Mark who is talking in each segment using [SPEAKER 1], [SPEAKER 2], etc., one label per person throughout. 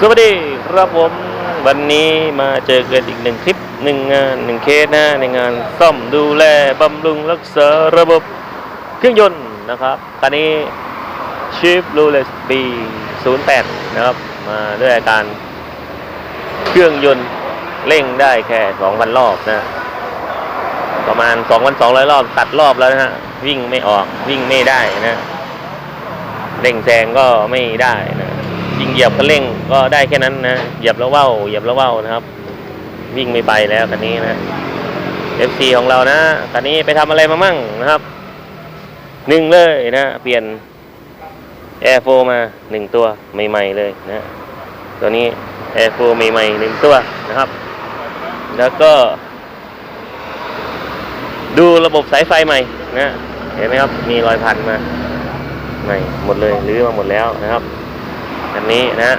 [SPEAKER 1] สวัสดีครับผมวันนี้มาเจอกันอีกหนึ่งคลิปหนึ่งงานหนึ่งเคสนะในงานซ่อมดูแลบำรุงรักษาระบบเครื่องยนต์นะครับคันนี้ชิฟลูเลสปี08นะครับมาด้วยอาการเครื่องยนต์เร่งได้แค่ 2,000 รอบนะ ประมาณ 2,200 รอบตัดรอบแล้วนะฮะวิ่งไม่ออกวิ่งไม่ได้นะเร่งแซงก็ไม่ได้นะ ยิงเหยียบก็เร่งก็ได้แค่นั้นนะเหยียบแล้วเว้าเหยียบแล้วเว้านะครับ วิ่งไม่ไปแล้วคันนี้นะ FC ของเรานะคันนี้ไปทำอะไรมามั่งนะครับหนึ่งเลยนะเปลี่ยน Air 4มาหนึ่งตัวใหม่ๆเลยนะตัวนี้ Air 4ใหม่ๆหนึ่งตัวนะครับ แล้วก็ ดูระบบสายไฟใหม่นะเห็นไหมครับมีรอยพันมาใหม่หมดเลยรื้อมาหมดแล้วนะครับ อันนี้นะ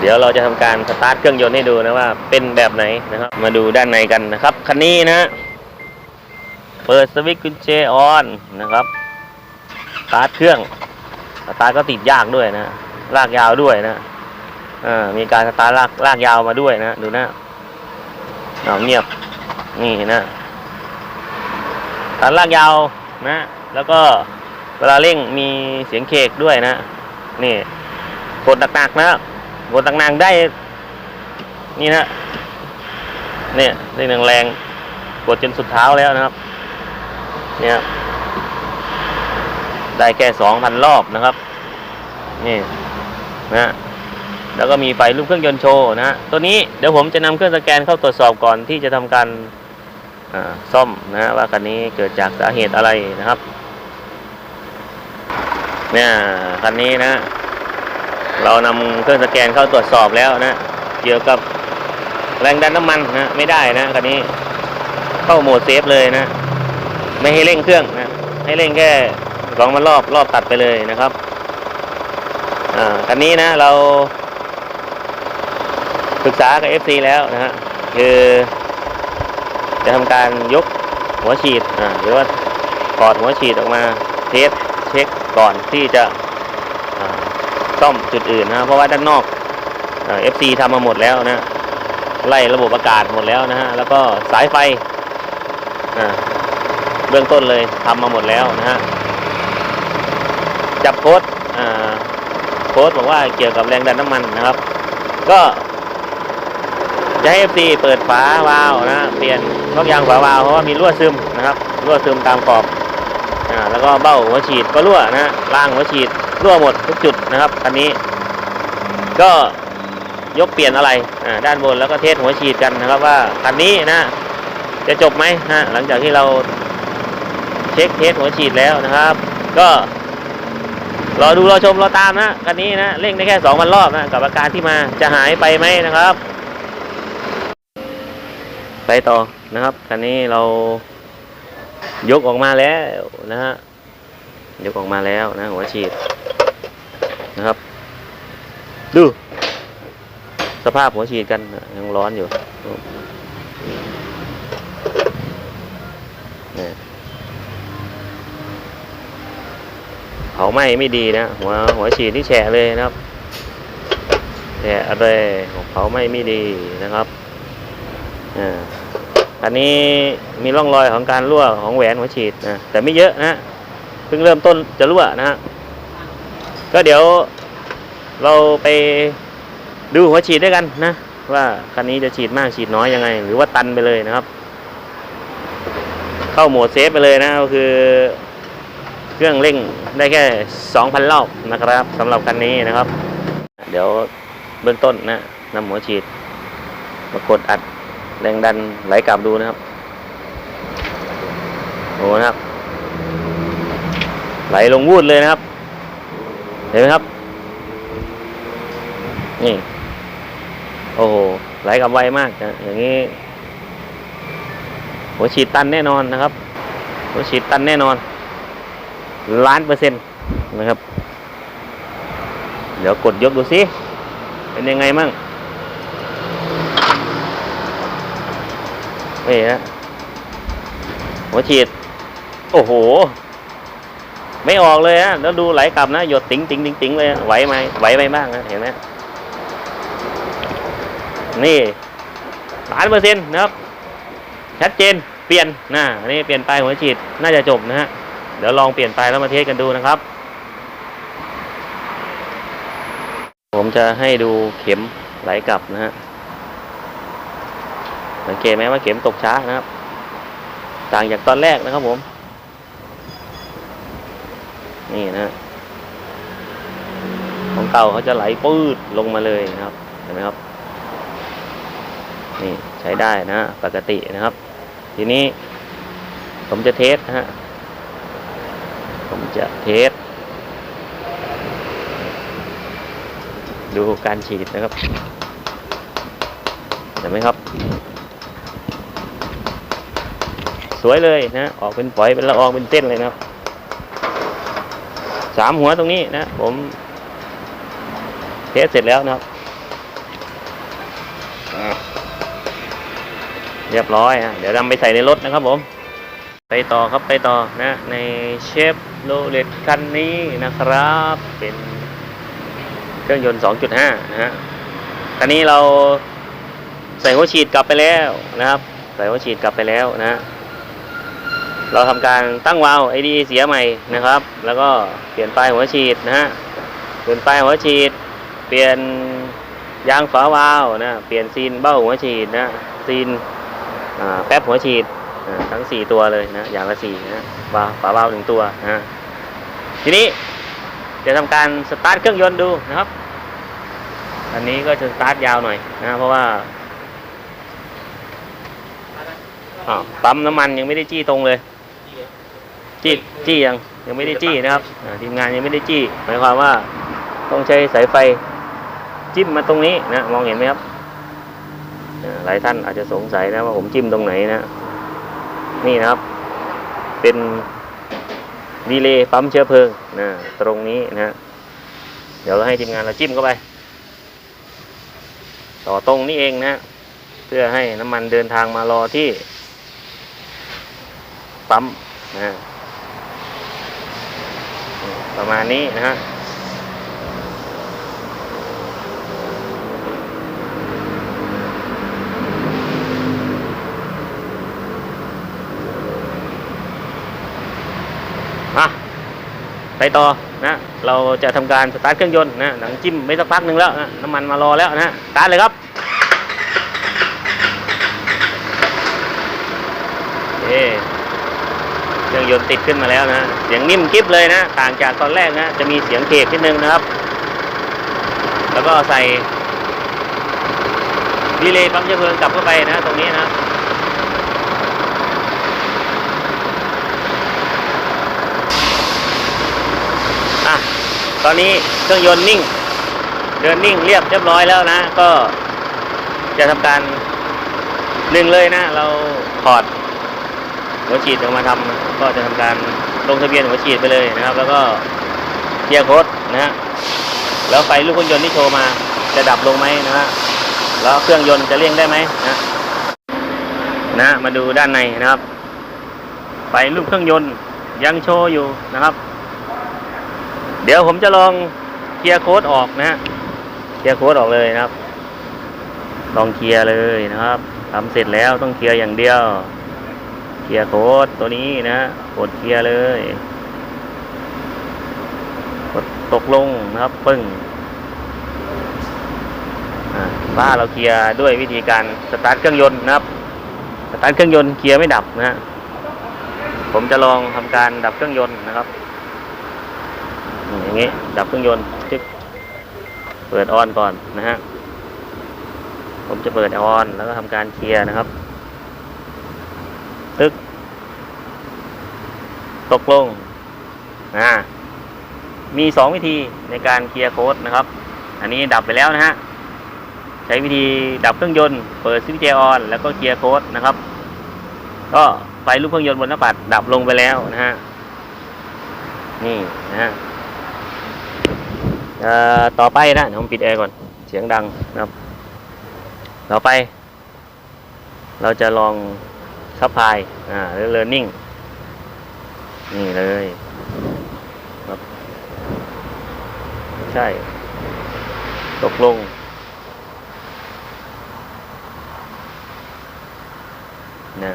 [SPEAKER 1] เดี๋ยวเราจะทำการสตาร์ทเครื่องยนต์ให้ดูนะว่าเป็นแบบไหนนะครับ มาดูด้านในกันนะครับ คันนี้นะเปิดสวิตช์กุญแจออนนะครับสตาร์ทเครื่องสตาร์ทก็ติดยากด้วยนะ ลากยาวด้วยนะมีการสตาร์ทลากลากยาวมาด้วยนะ ดูนะเอาเงียบ นี่นะสตาร์ทลากยาวนะ แล้วก็ วลาเร่งมีเสียงเคกด้วยนะ นี่กดหนักๆนะกดหนักๆได้ นี่นะเนี่ยเร่งแรงๆกดจนสุดเท้าแล้วนะครับ เนี่ยได้แค่สองพันรอบนะครับ นี่นะแล้วก็มีไฟรูปเครื่องยนต์โชว์นะ ตัวนี้เดี๋ยวผมจะนำเครื่องสแกนเข้าตรวจสอบก่อนที่จะทำการซ่อมนะว่าคันนี้เกิดจากสาเหตุอะไรนะครับ เนี่ยคันนี้นะ เรานำเครื่องสแกนเข้าตรวจสอบแล้วนะ เกี่ยวกับแรงดันน้ำมันนะไม่ได้นะคันนี้เข้าโหมดเซฟเลยนะ ไม่ให้เร่งเครื่องนะ ให้เร่งแค่สองมันรอบรอบตัดไปเลยนะครับ อ่าคันนี้นะเราปรึกษากับ FC แล้วนะฮะคือจะทำการยกหัวฉีดอ่าหรือว่าถอดหัวฉีดออกมาเทสเช็ค ก่อนที่จะซ่อมจุดอื่นนะเพราะว่าด้านนอกอ่า FC ทำมาหมดแล้วนะไล่ระบบอากาศหมดแล้วนะฮะแล้วก็สายไฟเบื้องต้นเลยทำมาหมดแล้วนะฮะจับโค้ดโพสต์บอกว่าเกี่ยวกับแรงดันน้ำมันนะครับ ก็จะให้ FC เปิดฝาวาล์วนะเปลี่ยนนอกยางฝาวาล์วเพราะว่ามีรั่วซึมนะครับรั่วซึมตามขอบ อ่าแล้วก็เบ้าหัวฉีดก็รั่วนะรางหัวฉีดรั่วหมดทุกจุดนะครับคันนี้ ก็ยกเปลี่ยนอะไรอ่าด้านบนแล้วก็เทสหัวฉีดกันนะครับว่าคันนี้นะจะจบไหมฮะหลังจากที่เราเช็คเทสหัวฉีดแล้วนะครับ ก็รอดูรอชมรอตามนะคันนี้นะเร่งได้แค่สองพันรอบนะกับอาการที่มาจะหายไปไหมนะครับ ไปต่อนะครับคันนี้เรา ยกออกมาแล้วนะฮะยกออกมาแล้วนะหัวฉีดนะครับ ดู สภาพหัวฉีดกันยังร้อนอยู่เผาไหม้ไม่ดีนะหัวหัวฉีดที่แฉะเลยนะครับแฉะอะไรเผาไหม้ไม่ดีนะครับอ่า อันนี้มีร่องรอยของการรั่วของแหวนหัวฉีดนะแต่ไม่เยอะนะเพิ่งเริ่มต้นจะรั่วนะฮะก็เดี๋ยวเราไปดูหัวฉีดด้วยกันนะ ว่าคันนี้จะฉีดมากฉีดน้อยยังไง หรือว่าตันไปเลยนะครับ เข้าโหมดเซฟไปเลยนะก็คือ เครื่องเร่งได้แค่ 2,000 รอบนะครับสำหรับคันนี้นะครับ เดี๋ยวเบื้องต้นนะนำหัวฉีดมากดอัด แรงดันไหลกลับดูนะครับโอ้นะครับ ไหลลงวูดเลยนะครับ เห็นไหมครับ นี่ โอ้โห ไหลกลับไวมากนะอย่างนี้หัวฉีดตันแน่นอนนะครับหัวฉีดตันแน่นอน ล้านเปอร์เซ็นต์นะครับ เดี๋ยวกดยกดูสิเป็นยังไงมั่ง นี่ฮะหัวฉีด โอ้โห ไม่ออกเลยฮะแล้วดูไหลกลับนะ หยดติ๋งติ๋งติ๋งติ๋งเลยไหวไหมไหวไปบ้างนะเห็นไหมนี่ล้านเปอร์เซ็นต์นะครับ ชัดเจนเปลี่ยนนะอันนี้เปลี่ยนปลายหัวฉีดน่าจะจบนะฮะเดี๋ยวลองเปลี่ยนปลายแล้วมาเทสกันดูนะครับ ผมจะให้ดูเข็มไหลกลับนะฮะ สังเกตไหมว่าเข็มตกช้านะครับ ต่างจากตอนแรกนะครับผม นี่นะ ของเก่าเขาจะไหลปืดลงมาเลยนะครับ เห็นไหมครับ นี่ใช้ได้นะฮะปกตินะครับ ทีนี้ผมจะเทสนะฮะ ผมจะเทส ดูการฉีดนะครับ เห็นไหมครับ สวยเลยนะ ออกเป็นฝอยเป็นละอองเป็นเส้นเลยนะสามหัวตรงนี้นะ ผมเทสเสร็จแล้วนะครับเรียบร้อยฮะเดี๋ยวนำไปใส่ในรถนะครับผม ไปต่อครับไปต่อนะ ในเชฟโรเลตคันนี้นะครับ เป็นเครื่องยนต์ 2.5 นะฮะคันนี้เราใส่หัวฉีดกลับไปแล้วนะครับ ใส่หัวฉีดกลับไปแล้วนะ เราทำการตั้งวาล์วไอดีเสียใหม่นะครับ แล้วก็เปลี่ยนปลายหัวฉีดนะฮะเปลี่ยนปลายหัวฉีด เปลี่ยนยางฝาวาล์วนะเปลี่ยนซีนเบ้าหัวฉีดนะซีนแป๊บหัวฉีดทั้งสี่ตัวเลยนะอย่างละสี่นะวาล์วฝาเบาหนึ่งตัวนะทีนี้จะทำการสตาร์ทเครื่องยนต์ดูนะครับ อันนี้ก็จะสตาร์ทยาวหน่อยนะเพราะว่าปั๊มน้ำมันยังไม่ได้จี้ตรงเลย จี้จี้ยังยังไม่ได้จี้นะครับอ่าทีมงานยังไม่ได้จี้หมายความว่าต้องใช้สายไฟจิ้มมาตรงนี้นะมองเห็นไหมครับอ่าหลายท่านอาจจะสงสัยนะว่าผมจิ้มตรงไหนนะ นี่นะครับ เป็นดีเลย์ปั๊มเชื้อเพลิงนะตรงนี้นะฮะเดี๋ยวเราให้ทีมงานเราจิ้มเข้าไป ต่อตรงนี้เองนะฮะเพื่อให้น้ำมันเดินทางมารอที่ปั๊มนะฮะ ประมาณนี้นะฮะอะไปต่อนะเราจะทำการสตาร์ทเครื่องยนต์นะหลังจิ้มไม่สักพักหนึ่งแล้วนะน้ำมันมารอแล้วนะสตาร์ทเลยครับโอ เครื่องยนต์ติดขึ้นมาแล้วนะเสียงนิ่มกริบเลยนะ ต่างจากตอนแรกนะ จะมีเสียงเคกนิดนึงนะครับ แล้วก็ใส่ดีเลย์ปั๊มเชื้อเพลิงกลับเข้าไปนะตรงนี้นะอะตอนนี้เครื่องยนต์นิ่ง เดินนิ่งเรียบเรียบร้อยแล้วนะ ก็จะทำการหนึ่งเลยนะ เราถอด หัวฉีดออกมาทำนะก็จะทำการลงทะเบียนหัวฉีดไปเลยนะครับ แล้วก็เคลียร์โค้ดนะฮะแล้วไฟลูกเครื่องยนต์ที่โชว์มาจะดับลงไหมนะฮะแล้วเครื่องยนต์จะเร่งได้ไหมนะนะมาดูด้านในนะครับ ไฟลูกเครื่องยนต์ยังโชว์อยู่นะครับ เดี๋ยวผมจะลองเคลียร์โค้ดออกนะฮะเคลียร์โค้ดออกเลยนะครับ ลองเคลียร์เลยนะครับทำเสร็จแล้วต้องเคลียร์อย่างเดียว เคลียร์โค้ดตัวนี้นะกดเคลียร์เลย กดตกลงนะครับ ปึ้งอ่าว่าเราเคลียร์ด้วยวิธีการสตาร์ทเครื่องยนต์นะครับ สตาร์ทเครื่องยนต์เคลียร์ไม่ดับนะฮะผมจะลองทำการดับเครื่องยนต์นะครับ อย่างนี้ ดับเครื่องยนต์จึ๊กเปิดออนก่อนนะฮะ ผมจะเปิดออนแล้วก็ทำการเคลียร์นะครับ ตึก ตกลงนะมีสองวิธีในการเคลียร์โค้ดนะครับ อันนี้ดับไปแล้วนะฮะ ใช้วิธีดับเครื่องยนต์ เปิดซิงเจออน แล้วก็เคลียร์โค้ดนะครับ ก็ไฟลูกเครื่องยนต์บนหน้าปัดดับลงไปแล้วนะฮะ นี่นะฮะต่อไปนะผมปิดแอร์ก่อน เสียงดังนะครับ ต่อไป เราจะลองซัพพลายอ่าหรือ learning นี่เลยครับใช่ ตกลง นะ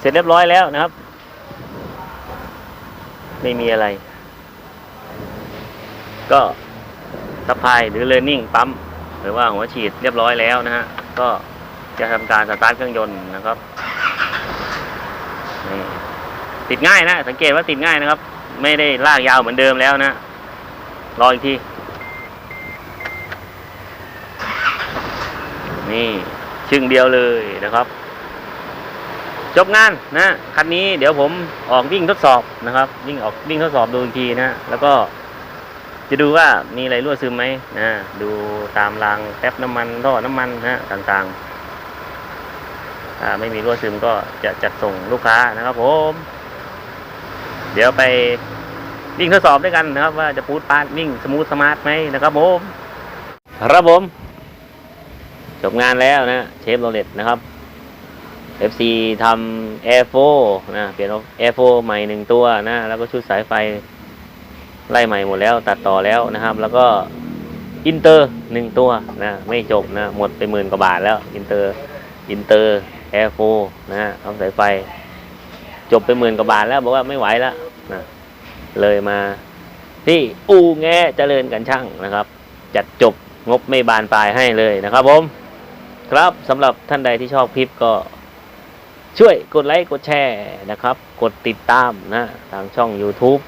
[SPEAKER 1] เสร็จเรียบร้อยแล้วนะครับ ไม่มีอะไร ก็สะพายหรือ learning ปั๊มหรือว่าหัวฉีดเรียบร้อยแล้วนะฮะ ก็ จะทำการสตาร์ทเครื่องยนต์นะครับนี่ติดง่ายนะ สังเกตว่าติดง่ายนะครับ ไม่ได้ลากยาวเหมือนเดิมแล้วนะ รออีกที นี่ชึ่งเดียวเลยนะครับ จบงานนะ คันนี้เดี๋ยวผมออกวิ่งทดสอบนะครับ วิ่งออกวิ่งทดสอบดูอีกทีนะแล้วก็จะดูว่ามีอะไรรั่วซึมไหมนะดูตามรางแป๊บน้ำมันท่อน้ำมันนะต่างๆ ไม่มีรั่วซึมก็จะจัดส่งลูกค้านะครับผม เดี๋ยวไปวิ่งทดสอบด้วยกันนะครับ ว่าจะพูดปาดวิ่งสมูทสมาร์ทไหมนะครับผมครับผม จบงานแล้วนะเชฟโรเลตนะครับ FC ทำ Air 4นะเปลี่ยน Air 4ใหม่หนึ่งตัวนะ แล้วก็ชุดสายไฟไล่ใหม่หมดแล้วตัดต่อแล้วนะครับ แล้วก็อินเตอร์หนึ่งตัวนะ ไม่จบนะ หมดไปหมื่นกว่าบาทแล้ว อินเตอร์ อินเตอร์ Air 4นะฮะทำสายไฟ จบไปหมื่นกว่าบาทแล้วบอกว่าไม่ไหวแล้วนะเลยมาที่อูแงเจริญกันช่างนะครับ จัดจบงบไม่บานปลายให้เลยนะครับผม ครับสำหรับท่านใดที่ชอบคลิปก็ช่วยกดไลค์กดแชร์นะครับ กดติดตามนะทางช่อง YouTube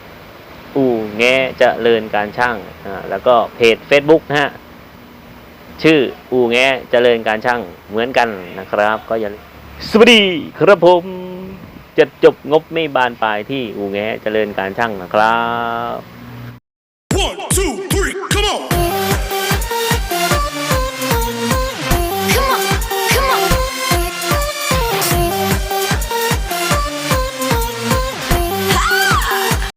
[SPEAKER 1] อู่แงเจริญการช่างอ่าแล้วก็เพจ Facebook นะฮะชื่ออู่แงเจริญการช่างเหมือนกันนะครับ ก็อย่า สวัสดีครับผมจะจบงบไม่บานปลายที่อู่แงเจริญการช่างนะครับ